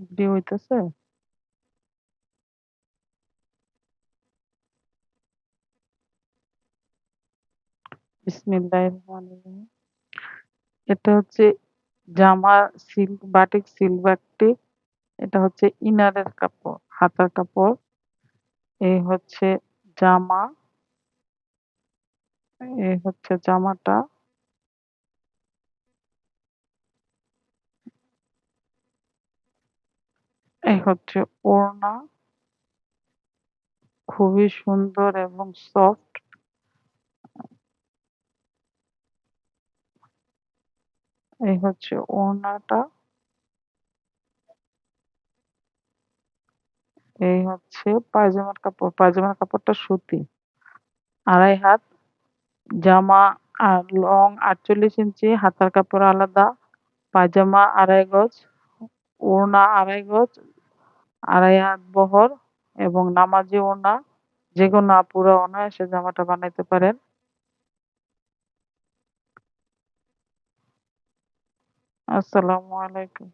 Video হইতেছে এটা হচ্ছে জামা সিল্ক বাটিক সিল্ক বাটিক এটা হচ্ছে ইনারের কাপড়, হাতার কাপড়। এই হচ্ছে জামা। এই হচ্ছে জামাটা। এই হচ্ছে ওড়না খুবই সুন্দর এবং সফট এই হচ্ছে ওড়নাটা। এই হচ্ছে পায়জামার কাপড়। পায়জামার কাপড়টা সুতি। আড়াই হাত, জামা আর লং আটচল্লিশ ইঞ্চি, হাতার কাপড় আলাদা। পায়জামা আড়াই গজ, ওড়না আড়াই গজ আড়াই হাত বহর এবং নামাজি ওনা যে কোনো আপুরা অনায়াসে জামাটা বানাইতে পারেন। আসসালামু আলাইকুম।